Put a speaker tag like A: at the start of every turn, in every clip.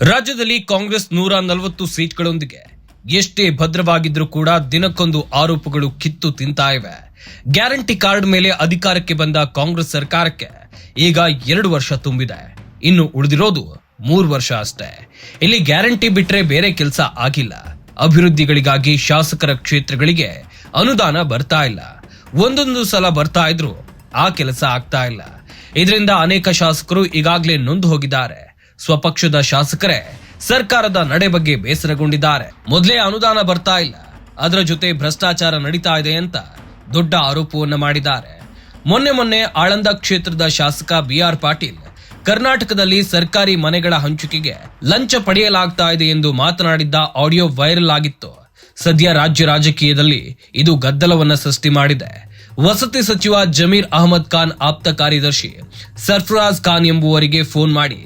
A: ರಾಜ್ಯದಲ್ಲಿ ಕಾಂಗ್ರೆಸ್ ನೂರ ನಲವತ್ತು ಸೀಟ್ಗಳೊಂದಿಗೆ ಎಷ್ಟೇ ಭದ್ರವಾಗಿದ್ರೂ ಕೂಡ ದಿನಕ್ಕೊಂದು ಆರೋಪಗಳು ಕಿತ್ತು ತಿಂತಾ ಇವೆ. ಗ್ಯಾರಂಟಿ ಕಾರ್ಡ್ ಮೇಲೆ ಅಧಿಕಾರಕ್ಕೆ ಬಂದ ಕಾಂಗ್ರೆಸ್ ಸರ್ಕಾರಕ್ಕೆ ಈಗ ಎರಡು ವರ್ಷ ತುಂಬಿದೆ. ಇನ್ನು ಉಳಿದಿರೋದು ಮೂರು ವರ್ಷ ಅಷ್ಟೇ. ಇಲ್ಲಿ ಗ್ಯಾರಂಟಿ ಬಿಟ್ರೆ ಬೇರೆ ಕೆಲಸ ಆಗಿಲ್ಲ. ಅಭಿವೃದ್ಧಿಗಳಿಗಾಗಿ ಶಾಸಕರ ಕ್ಷೇತ್ರಗಳಿಗೆ ಅನುದಾನ ಬರ್ತಾ ಇಲ್ಲ. ಒಂದೊಂದು ಸಲ ಬರ್ತಾ ಇದ್ರು ಆ ಕೆಲಸ ಆಗ್ತಾ ಇಲ್ಲ. ಇದರಿಂದ ಅನೇಕ ಶಾಸಕರು ಈಗಾಗಲೇ ನೊಂದು ಹೋಗಿದ್ದಾರೆ. ಸ್ವಪಕ್ಷದ ಶಾಸಕರೇ, ಸರ್ಕಾರದ ನಡೆ ಬಗ್ಗೆ ಬೇಸರಗೊಂಡಿದ್ದಾರೆ. ಮೊದಲೇ ಅನುದಾನ ಬರ್ತಾ ಇಲ್ಲ. ಅದರ ಜೊತೆ ಭ್ರಷ್ಟಾಚಾರ ನಡೀತಾ ಇದೆ ಅಂತ ದೊಡ್ಡ ಆರೋಪವನ್ನ ಮಾಡಿದ್ದಾರೆ. ಮೊನ್ನೆ ಮೊನ್ನೆ ಆಳಂದ ಕ್ಷೇತ್ರದ ಶಾಸಕ ಬಿ ಆರ್ ಪಾಟೀಲ್ ಕರ್ನಾಟಕದಲ್ಲಿ ಸರ್ಕಾರಿ ಮನೆಗಳ ಹಂಚಿಕೆಗೆ ಲಂಚ ಪಡೆಯಲಾಗ್ತಾ ಇದೆ ಎಂದು ಮಾತನಾಡಿದ್ದ ಆಡಿಯೋ ವೈರಲ್ ಆಗಿತ್ತು. ಸದ್ಯ ರಾಜ್ಯ ರಾಜಕೀಯದಲ್ಲಿ ಇದು ಗದ್ದಲವನ್ನ ಸೃಷ್ಟಿ ಮಾಡಿದೆ. ವಸತಿ ಸಚಿವ ಜಮೀರ್ ಅಹಮದ್ ಖಾನ್ ಆಪ್ತ ಕಾರ್ಯದರ್ಶಿ ಸರ್ಫರಾಜ್ ಖಾನ್ ಎಂಬುವರಿಗೆ ಫೋನ್ ಮಾಡಿ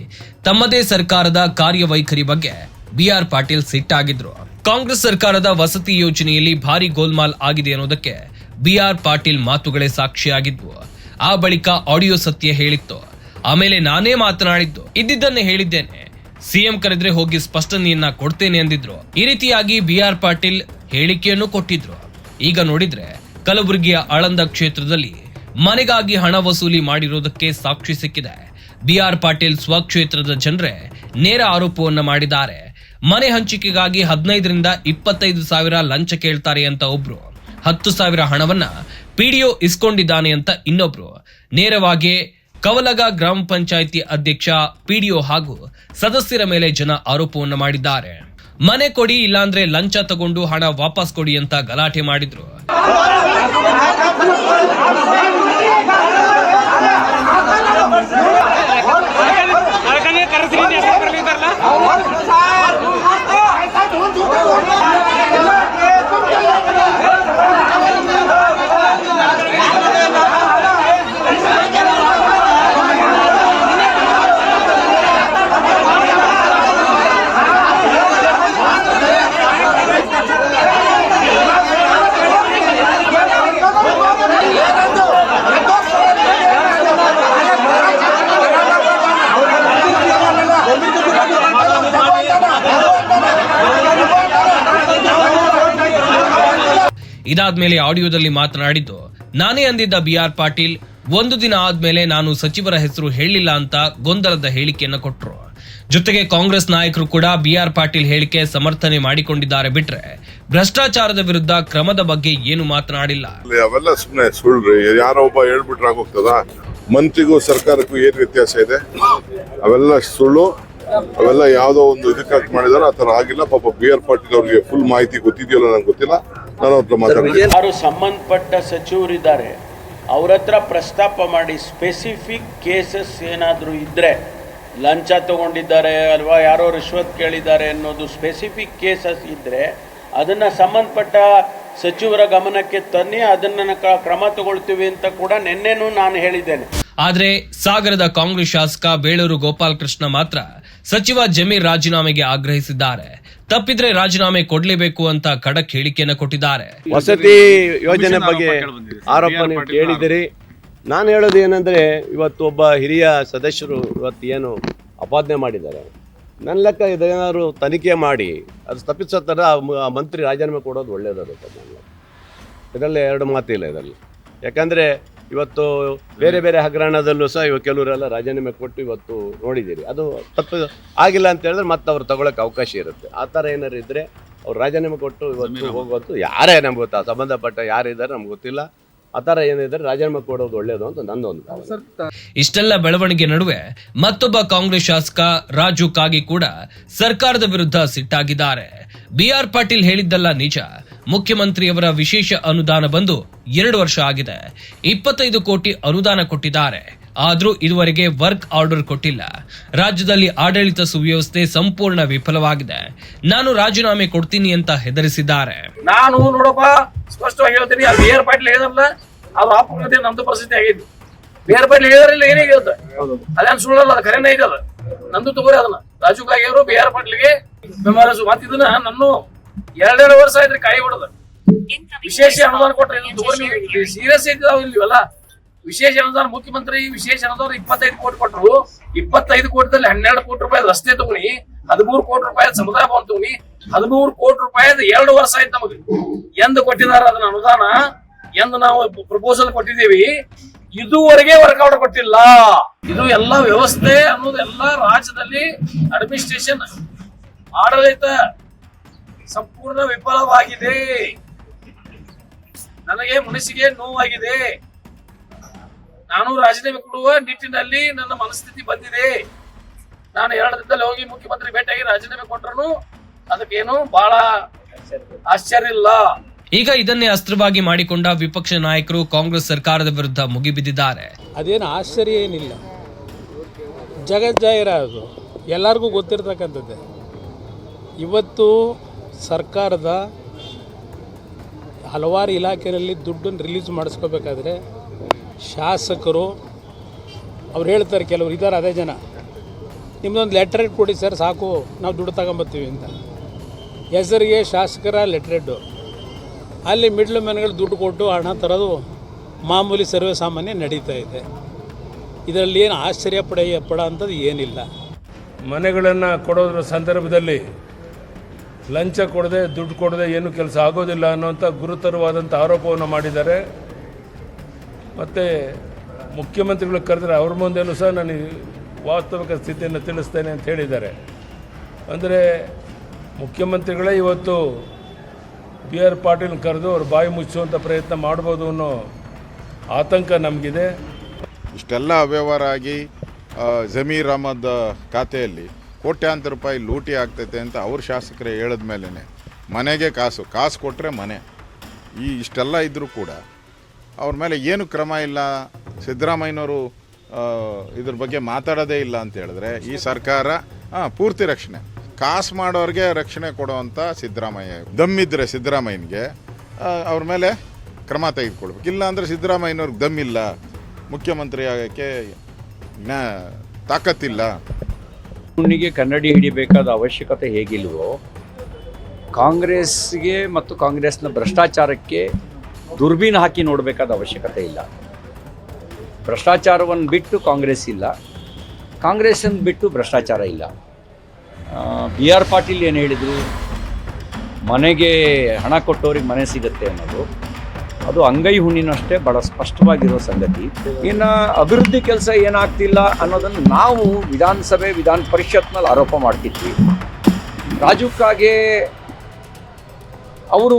A: ತಮ್ಮದೇ ಸರ್ಕಾರದ ಕಾರ್ಯವೈಖರಿ ಬಗ್ಗೆ ಬಿಆರ್ ಪಾಟೀಲ್ ಸಿಟ್ಟಾಗಿದ್ರು. ಕಾಂಗ್ರೆಸ್ ಸರ್ಕಾರದ ವಸತಿ ಯೋಜನೆಯಲ್ಲಿ ಭಾರಿ ಗೋಲ್ಮಾಲ್ ಆಗಿದೆ ಅನ್ನೋದಕ್ಕೆ ಬಿಆರ್ ಪಾಟೀಲ್ ಮಾತುಗಳೇ ಸಾಕ್ಷಿಯಾಗಿದ್ವು ಆ ಬಳಿಕ ಆಡಿಯೋ ಸತ್ಯ ಹೇಳಿತ್ತು. ಆಮೇಲೆ ನಾನೇ ಮಾತನಾಡಿದ್ದು. ಇದ್ದಿದ್ದನ್ನೇ ಹೇಳಿದ್ದೇನೆ. ಸಿಎಂ ಕರೆದ್ರೆ ಹೋಗಿ ಸ್ಪಷ್ಟನೆಯನ್ನ ಕೊಡ್ತೇನೆ ಅಂದಿದ್ರು. ಈ ರೀತಿಯಾಗಿ ಬಿ ಆರ್ ಪಾಟೀಲ್ ಹೇಳಿಕೆಯನ್ನು ಕೊಟ್ಟಿದ್ರು. ಈಗ ನೋಡಿದ್ರೆ ಕಲಬುರಗಿಯ ಆಳಂದ ಕ್ಷೇತ್ರದಲ್ಲಿ ಮನೆಗಾಗಿ ಹಣ ವಸೂಲಿ ಮಾಡಿರುವುದಕ್ಕೆ ಸಾಕ್ಷಿ ಸಿಕ್ಕಿದೆ. ಬಿಆರ್ ಪಾಟೀಲ್ ಸ್ವಕ್ಷೇತ್ರದ ಜನರೇ ನೇರ ಆರೋಪವನ್ನು ಮಾಡಿದ್ದಾರೆ. ಮನೆ ಹಂಚಿಕೆಗಾಗಿ ಹದಿನೈದರಿಂದ ಇಪ್ಪತ್ತೈದು ಸಾವಿರ ಲಂಚ ಕೇಳ್ತಾರೆ ಅಂತ ಒಬ್ರು. ಹತ್ತು ಸಾವಿರ ಹಣವನ್ನ ಪಿಡಿಒ ಇಸ್ಕೊಂಡಿದ್ದಾನೆ ಅಂತ ಇನ್ನೊಬ್ರು. ನೇರವಾಗಿ ಕವಲಗ ಗ್ರಾಮ ಪಂಚಾಯಿತಿ ಅಧ್ಯಕ್ಷ ಪಿಡಿಒ ಹಾಗೂ ಸದಸ್ಯರ ಮೇಲೆ ಜನ ಆರೋಪವನ್ನು ಮಾಡಿದ್ದಾರೆ. ಮನೆ ಕೊಡಿ ಇಲ್ಲಾಂದ್ರೆ ಲಂಚ ತಗೊಂಡು ಹಣ ವಾಪಸ್ ಕೊಡಿ ಅಂತ ಗಲಾಟೆ ಮಾಡಿದ್ರು. ಇದಾದ್ಮೇಲೆ ಆಡಿಯೋದಲ್ಲಿ ಮಾತನಾಡಿದ್ದು, ನಾನೇ ಅಂದಿದ್ದ ಬಿ ಆರ್ ಪಾಟೀಲ್, ಒಂದು ದಿನ ಆದ್ಮೇಲೆ ನಾನು ಸಚಿವರ ಹೆಸರು ಹೇಳಿಲ್ಲ ಅಂತ ಗೊಂದಲದ ಹೇಳಿಕೆಯನ್ನ ಕೊಟ್ಟರು ಜೊತೆಗೆ ಕಾಂಗ್ರೆಸ್ ನಾಯಕರು ಕೂಡ ಬಿ ಆರ್ ಪಾಟೀಲ್ ಹೇಳಿಕೆ ಸಮರ್ಥನೆ ಮಾಡಿಕೊಂಡಿದ್ದಾರೆ ಬಿಟ್ರೆ, ಭ್ರಷ್ಟಾಚಾರದ ವಿರುದ್ಧ ಕ್ರಮದ ಬಗ್ಗೆ ಏನು ಮಾತನಾಡಿಲ್ಲ.
B: ಅವೆಲ್ಲ ಸುಮ್ಮನೆ ಯಾರೋ ಒಬ್ಬ ಹೇಳ್ಬಿಟ್ರೆ ಆಗೋಗ್ತದ? ಮಂತ್ರಿಗೂ ಸರ್ಕಾರಕ್ಕೂ ಏನ್ ವ್ಯತ್ಯಾಸ ಇದೆ? ಅವೆಲ್ಲ ಸುಳ್ಳು, ಅವೆಲ್ಲ ಯಾವುದೋ ಒಂದು ಇದಕ್ಕಾಗಿ ಮಾಡಿದಾರೆ, ಆ ಆಗಿಲ್ಲ. ಪಾಪ ಬಿ ಆರ್ ಪಾಟೀಲ್ ಅವರಿಗೆ ಫುಲ್ ಮಾಹಿತಿ ಗೊತ್ತಿದೆಯಲ್ಲ ನಂಗೆ ಗೊತ್ತಿಲ್ಲ. ನಾನು ಅವ್ರ ಹತ್ರ ಮಾತಾಡ್ತೀನಿ.
C: ಯಾರು ಸಂಬಂಧಪಟ್ಟ ಸಚಿವರಿದ್ದಾರೆ ಅವ್ರ ಹತ್ರ ಪ್ರಸ್ತಾಪ ಮಾಡಿ ಸ್ಪೆಸಿಫಿಕ್ ಕೇಸಸ್ ಏನಾದರೂ ಇದ್ದರೆ ಲಂಚ ತಗೊಂಡಿದ್ದಾರೆ ಅಲ್ವಾ ಯಾರೋ ರಿಶ್ವತ್ ಕೇಳಿದ್ದಾರೆ ಅನ್ನೋದು ಸ್ಪೆಸಿಫಿಕ್ ಕೇಸಸ್ ಇದ್ದರೆ ಅದನ್ನ ಸಂಬಂಧಪಟ್ಟ ಸಚಿವರ ಗಮನಕ್ಕೆ ತನ್ನಿ ಅದನ್ನ ಕ್ರಮ ತಗೊಳ್ತೀವಿ ಅಂತ ಕೂಡ ನಿನ್ನೆನೂ ನಾನು ಹೇಳಿದ್ದೇನೆ.
A: ಆದ್ರೆ ಸಾಗರದ ಕಾಂಗ್ರೆಸ್ ಶಾಸಕ ಬೇಳೂರು ಗೋಪಾಲಕೃಷ್ಣ ಮಾತ್ರ ಸಚಿವ ಜಮೀರ್ ರಾಜೀನಾಮೆಗೆ ಆಗ್ರಹಿಸಿದ್ದಾರೆ. ತಪ್ಪಿದ್ರೆ ರಾಜೀನಾಮೆ ಕೊಡ್ಲೇಬೇಕು ಅಂತ ಖಡಕ್ ಹೇಳಿಕೆಯನ್ನ ಕೊಟ್ಟಿದ್ದಾರೆ.
D: ವಸತಿ ಯೋಜನೆ ಬಗ್ಗೆ ಆರೋಪ ನೀವು ಕೇಳಿದಿರಿ ನಾನು ಹೇಳೋದು ಏನಂದ್ರೆ ಇವತ್ತು ಒಬ್ಬ ಹಿರಿಯ ಸದಸ್ಯರು ಇವತ್ತು ಏನು ಅಪಾದನೆ ಮಾಡಿದ್ದಾರೆ. ನನ್ನ ಲೆಕ್ಕ ಇದೇನಾದ್ರು ತನಿಖೆ ಮಾಡಿ ಅದು ತಪ್ಪಿಸೋ ಥರ ಆ ಮಂತ್ರಿ ರಾಜೀನಾಮೆ ಕೊಡೋದು ಒಳ್ಳೆಯದಾಗುತ್ತೆ ನನ್ನ ಲೆಕ್ಕ. ಇದರಲ್ಲಿ ಎರಡು ಮಾತಿಲ್ಲ ಇದರಲ್ಲಿ. ಯಾಕಂದರೆ ಇವತ್ತು ಬೇರೆ ಬೇರೆ ಹಗರಣದಲ್ಲೂ ಸಹ ಇವಾಗ ಕೆಲವರೆಲ್ಲ ರಾಜೀನಾಮೆ ಕೊಟ್ಟು ಇವತ್ತು ನೋಡಿದ್ದೀರಿ. ಅದು ತಪ್ಪು ಆಗಿಲ್ಲ ಅಂತ ಹೇಳಿದ್ರೆ ಮತ್ತೆ ಅವ್ರು ತಗೊಳಕ್ಕೆ ಅವಕಾಶ ಇರುತ್ತೆ. ಆ ಥರ ಏನಾರು ಇದ್ರೆ ಅವ್ರು ರಾಜೀನಾಮೆ ಕೊಟ್ಟು ಇವತ್ತು ಹೋಗುವಂತೂ ಯಾರೇ ನಮ್ಗೆ ಗೊತ್ತಾ ಸಂಬಂಧಪಟ್ಟ ಯಾರಿದ್ದಾರೆ ನಮ್ಗೆ ಗೊತ್ತಿಲ್ಲ. ಆ ಥರ ಏನಿದ್ರೆ ರಾಜೀನಾಮೆ ಕೊಡೋದು ಒಳ್ಳೆಯದು ಅಂತ ನಂದೊಂದು ಸರ್
A: ಇಷ್ಟೆಲ್ಲ ಬೆಳವಣಿಗೆ ನಡುವೆ ಮತ್ತೊಬ್ಬ ಕಾಂಗ್ರೆಸ್ ಶಾಸಕ ರಾಜು ಕಾಗಿ ಕೂಡ ಸರ್ಕಾರದ ವಿರುದ್ಧ ಸಿಟ್ಟಾಗಿದ್ದಾರೆ. ಬಿಆರ್ ಪಾಟೀಲ್ ಹೇಳಿದ್ದಲ್ಲ ನಿಜ. ಮುಖ್ಯಮಂತ್ರಿಯವರ ವಿಶೇಷ ಅನುದಾನ ಬಂದು ಎರಡು ವರ್ಷ ಆಗಿದೆ. ಇಪ್ಪತ್ತೈದು ಕೋಟಿ ಅನುದಾನ ಕೊಟ್ಟಿದ್ದಾರೆ. ಆದರೂ ಇದುವರೆಗೆ ವರ್ಕ್ ಆರ್ಡರ್ ಕೊಟ್ಟಿಲ್ಲ. ರಾಜ್ಯದಲ್ಲಿ ಆಡಳಿತ ಸುವ್ಯವಸ್ಥೆ ಸಂಪೂರ್ಣ ವಿಫಲವಾಗಿದೆ. ನಾನು ರಾಜೀನಾಮೆ ಕೊಡ್ತೀನಿ ಅಂತ ಹೆದರಿಸಿದ್ದಾರೆ.
E: ನಾನು ನೋಡಪ್ಪ, ಸ್ಪಷ್ಟವಾಗಿ ಹೇಳ್ತೀನಿ, ಆ ಬೇರೆ ಪಾಟ್ಲ ಹೇಳಿದ್ರಲ್ಲ ಅದು ಆಪುಗತೆ ನಮ್ದು ಪರಿಸ್ಥಿತಿ ಆಗಿದ್ದು. ಬೇರೆ ಪಾಟ್ಲ ಹೇಳಿದ್ರಲ್ಲ ಏನೇ ಹೇಳ್ತ? ಅಲ್ಲ ಸುಳ್ಳಲ್ಲ, ಅದು ಖರೇನೇ ಇದೆ ಅದು ನಂದು ತಗೋರಿ ಅದನ್ನ. ರಾಜು ಕಾಗಿ ಅವರು ಬಿ ಆರ್ ಪಾಟೀಲ್ಗೆ ನನ್ನ ಎರಡೆರಡು ವರ್ಷ ಆಯ್ತ್ರಿ ಕಾಯಿ ಹೊಡೆದ ವಿಶೇಷ ಅನುದಾನ ಕೊಟ್ರೆ ಸೀರಿಯಸ್ ಇದ್ದಾವ ಇಲ್ವಲ್ಲ? ವಿಶೇಷ ಅನುದಾನ ಮುಖ್ಯಮಂತ್ರಿ ವಿಶೇಷ ಅನುದಾನ ಇಪ್ಪತ್ತೈದು ಕೋಟಿ ಕೊಟ್ಟರು ಇಪ್ಪತ್ತೈದು ಕೋಟಿದಲ್ಲಿ ಹನ್ನೆರಡು ಕೋಟಿ ರೂಪಾಯಿ ರಸ್ತೆ ತಗೊಳ್ಳಿ ಹದಿಮೂರು ಕೋಟಿ ರೂಪಾಯಿ ಸಮುದಾಯ ಭವನ ತಗೊಳ್ಳಿ ಹದಿಮೂರು ಕೋಟಿ ರೂಪಾಯಿ ಎರಡು ವರ್ಷ ಆಯ್ತು ನಮಗೆ. ಎಂದು ಕೊಟ್ಟಿದ್ದಾರೆ ಅದನ್ನ ಅನುದಾನ ಎಂದು ನಾವು ಪ್ರಪೋಸಲ್ ಕೊಟ್ಟಿದ್ದೀವಿ. ಇದುವರೆಗೆ ವರ್ಕೌಟ್ ಕೊಟ್ಟಿಲ್ಲ. ಇದು ಎಲ್ಲ ವ್ಯವಸ್ಥೆ ಅನ್ನೋದು ಎಲ್ಲ ರಾಜ್ಯದಲ್ಲಿ ಅಡ್ಮಿನಿಸ್ಟ್ರೇಷನ್ ಆಡಳಿತ ಸಂಪೂರ್ಣ ವಿಫಲವಾಗಿದೆ. ನನಗೆ ಮನಸ್ಸಿಗೆ ನೋವಾಗಿದೆ. ನಾನು ರಾಜೀನಾಮೆ ಕೊಡುವ ನಿಟ್ಟಿನಲ್ಲಿ ನನ್ನ ಮನಸ್ಥಿತಿ ಬಂದಿದೆ. ನಾನು ಎರಡು ದಿನದಲ್ಲಿ ಹೋಗಿ ಮುಖ್ಯಮಂತ್ರಿ ಭೇಟಿಯಾಗಿ ರಾಜೀನಾಮೆ ಕೊಟ್ಟರು ಅದಕ್ಕೇನು ಬಹಳ ಆಶ್ಚರ್ಯ ಇಲ್ಲ.
A: ಈಗ ಇದನ್ನೇ ಅಸ್ತ್ರವಾಗಿ ಮಾಡಿಕೊಂಡ ವಿಪಕ್ಷ ನಾಯಕರು ಕಾಂಗ್ರೆಸ್ ಸರ್ಕಾರದ ವಿರುದ್ಧ ಮುಗಿಬಿದ್ದಿದ್ದಾರೆ.
F: ಅದೇನು ಆಶ್ಚರ್ಯ ಏನಿಲ್ಲ. ಜಗಜ್ಜಾಹಿರ ಅದು ಎಲ್ಲರಿಗೂ ಗೊತ್ತಿರ್ತಕ್ಕಂಥದ್ದೇ. ಇವತ್ತು ಸರ್ಕಾರದ ಹಲವಾರು ಇಲಾಖೆಯಲ್ಲಿ ದುಡ್ಡನ್ನು ರಿಲೀಸ್ ಮಾಡಿಸ್ಕೋಬೇಕಾದ್ರೆ ಶಾಸಕರು, ಅವ್ರು ಹೇಳ್ತಾರೆ ಕೆಲವರು ಇದ್ದಾರೆ ಅದೇ ಜನ. ನಿಮ್ಮದೊಂದು ಲೆಟ್ರೇಟ್ ಕೊಡಿ ಸರ್ ಸಾಕು, ನಾವು ದುಡ್ಡು ತಗೊಂಬರ್ತೀವಿ ಅಂತ. ಹೆಸರಿಗೆ ಶಾಸಕರ ಲೆಟ್ರೆಡ್ಡು ಅಲ್ಲಿ ಮಿಡ್ಲ್ ಮ್ಯಾನ್ಗಳು ದುಡ್ಡು ಕೊಟ್ಟು ಹಣ ತರೋದು ಮಾಮೂಲಿ ಸರ್ವೇ ಸಾಮಾನ್ಯ ನಡೀತಾ ಇದೆ. ಇದರಲ್ಲಿ ಏನು ಆಶ್ಚರ್ಯ ಪಡೆಯ ಪಡ ಅಂಥದ್ದು ಏನಿಲ್ಲ.
G: ಮನೆಗಳನ್ನು ಕೊಡೋದ್ರ ಸಂದರ್ಭದಲ್ಲಿ ಲಂಚ ಕೊಡದೆ, ದುಡ್ಡು ಕೊಡದೆ ಏನು ಕೆಲಸ ಆಗೋದಿಲ್ಲ ಅನ್ನೋಂಥ ಗುರುತರವಾದಂಥ ಆರೋಪವನ್ನು ಮಾಡಿದ್ದಾರೆ. ಮತ್ತು ಮುಖ್ಯಮಂತ್ರಿಗಳು ಕರೆದರೆ ಅವ್ರ ಮುಂದೆಯೂ ಸಹ ನಾನು ವಾಸ್ತವಿಕ ಸ್ಥಿತಿಯನ್ನು ತಿಳಿಸ್ತೇನೆ ಅಂತ ಹೇಳಿದ್ದಾರೆ. ಅಂದರೆ ಮುಖ್ಯಮಂತ್ರಿಗಳೇ ಇವತ್ತು ಬಿ ಆರ್ ಪಾಟೀಲ್ ಕರೆದು ಅವ್ರ ಬಾಯಿ ಮುಚ್ಚುವಂಥ ಪ್ರಯತ್ನ ಮಾಡ್ಬೋದು ಅನ್ನೋ ಆತಂಕ ನಮಗಿದೆ.
H: ಇಷ್ಟೆಲ್ಲ ಅವ್ಯವಹಾರ ಆಗಿ ಜಮೀರ್ ಅಹಮದ್ ಖಾತೆಯಲ್ಲಿ ಕೋಟ್ಯಾಂತರ ರೂಪಾಯಿ ಲೂಟಿ ಆಗ್ತೈತೆ ಅಂತ ಅವ್ರ ಶಾಸಕರೇ ಹೇಳಿದ ಮೇಲೇ ಮನೆಗೆ ಕಾಸು ಕಾಸು ಕೊಟ್ಟರೆ ಮನೆ. ಈ ಇಷ್ಟೆಲ್ಲ ಇದ್ದರೂ ಕೂಡ ಅವ್ರ ಮೇಲೆ ಏನು ಕ್ರಮ ಇಲ್ಲ. ಸಿದ್ದರಾಮಯ್ಯನವರು ಇದ್ರ ಬಗ್ಗೆ ಮಾತಾಡೋದೇ ಇಲ್ಲ ಅಂತ ಹೇಳಿದ್ರೆ ಈ ಸರ್ಕಾರ ಹಾಂ ಪೂರ್ತಿ ರಕ್ಷಣೆ. ಕಾಸು ಮಾಡೋರಿಗೆ ರಕ್ಷಣೆ ಕೊಡುವಂಥ ಸಿದ್ದರಾಮಯ್ಯ. ದಮ್ಮಿದ್ರೆ ಸಿದ್ದರಾಮಯ್ಯನಿಗೆ ಅವ್ರ ಮೇಲೆ ಕ್ರಮ ತೆಗೆದುಕೊಳ್ಬೇಕು. ಇಲ್ಲ ಅಂದರೆ ಸಿದ್ದರಾಮಯ್ಯನವ್ರಿಗೆ ದಮ್ಮಿಲ್ಲ ಮುಖ್ಯಮಂತ್ರಿ ಆಗೋಕ್ಕೆ ಜ್ಞಾ ತಾಕತ್ತಿಲ್ಲ.
I: ಹುಣ್ಣಿಗೆ ಕನ್ನಡಿ ಹಿಡಿಬೇಕಾದ ಅವಶ್ಯಕತೆ ಹೇಗಿಲ್ವೋ, ಕಾಂಗ್ರೆಸ್ಗೆ ಮತ್ತು ಕಾಂಗ್ರೆಸ್ನ ಭ್ರಷ್ಟಾಚಾರಕ್ಕೆ ದುರ್ಬೀನ್ ಹಾಕಿ ನೋಡಬೇಕಾದ ಅವಶ್ಯಕತೆ ಇಲ್ಲ. ಭ್ರಷ್ಟಾಚಾರವನ್ನು ಬಿಟ್ಟು ಕಾಂಗ್ರೆಸ್ ಇಲ್ಲ. ಕಾಂಗ್ರೆಸ್ಸನ್ನು ಬಿಟ್ಟು ಭ್ರಷ್ಟಾಚಾರ ಇಲ್ಲ. ಬಿ ಆರ್ ಪಾಟೀಲ್ ಏನು ಹೇಳಿದರು? ಮನೆಗೆ ಹಣ ಕೊಟ್ಟವ್ರಿಗೆ ಮನೆ ಸಿಗುತ್ತೆ ಅನ್ನೋದು. ಅದು ಅಂಗೈ ಹುಣ್ಣಿನಷ್ಟೇ ಬಹಳ ಸ್ಪಷ್ಟವಾಗಿರೋ ಸಂಗತಿ. ಇನ್ನು ಅಭಿವೃದ್ಧಿ ಕೆಲಸ ಏನಾಗ್ತಿಲ್ಲ ಅನ್ನೋದನ್ನು ನಾವು ವಿಧಾನಸಭೆ, ವಿಧಾನ ಪರಿಷತ್ನಲ್ಲಿ ಆರೋಪ ಮಾಡ್ತಿದ್ವಿ. ರಾಜುಕ್ಕಾಗೆ ಅವರು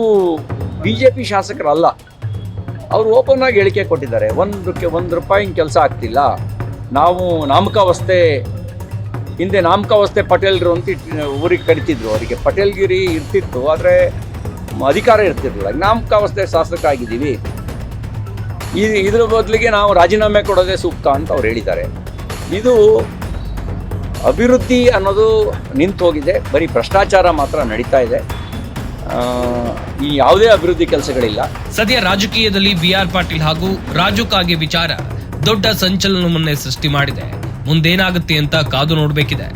I: ಬಿ ಜೆ ಪಿ ಶಾಸಕರಲ್ಲ. ಅವರು ಓಪನ್ ಆಗಿ ಹೇಳಿಕೆ ಕೊಟ್ಟಿದ್ದಾರೆ ಒಂದು ಒಂದು ರೂಪಾಯಿ ಕೆಲಸ ಆಗ್ತಿಲ್ಲ. ನಾವು ನಾಮಕಾವಸ್ಥೆ, ಹಿಂದೆ ನಾಮಕಾವಸ್ಥೆ ಪಟೇಲ್ರು ಅಂತ ಊರಿಗೆ ಕರಿತಿದ್ರು ಅವರಿಗೆ. ಪಟೇಲ್ಗಿರಿ ಇರ್ತಿತ್ತು, ಆದರೆ ಅಧಿಕಾರ ಇರ್ತಿರ್ಲಿಲ್ಲ. ಶಾಸಕ ಆಗಿದ್ದೀವಿ ಈ ಇದ್ರ ಬದಲಿಗೆ ನಾವು ರಾಜೀನಾಮೆ ಕೊಡೋದೇ ಸೂಕ್ತ ಅಂತ ಅವ್ರು ಹೇಳಿದ್ದಾರೆ. ಇದು ಅಭಿವೃದ್ಧಿ ಅನ್ನೋದು ನಿಂತು ಹೋಗಿದೆ ಬರೀ ಭ್ರಷ್ಟಾಚಾರ ಮಾತ್ರ ನಡೀತಾ ಇದೆ. ಈ ಯಾವುದೇ ಅಭಿವೃದ್ಧಿ ಕೆಲಸಗಳಿಲ್ಲ.
A: ಸದ್ಯ ರಾಜಕೀಯದಲ್ಲಿ ಬಿ ಆರ್ ಪಾಟೀಲ್ ಹಾಗೂ ರಾಜು ಕಾಗೆ ವಿಚಾರ ದೊಡ್ಡ ಸಂಚಲನವನ್ನೇ ಸೃಷ್ಟಿ ಮಾಡಿದೆ. ಮುಂದೇನಾಗುತ್ತೆ ಅಂತ ಕಾದು ನೋಡಬೇಕಿದೆ.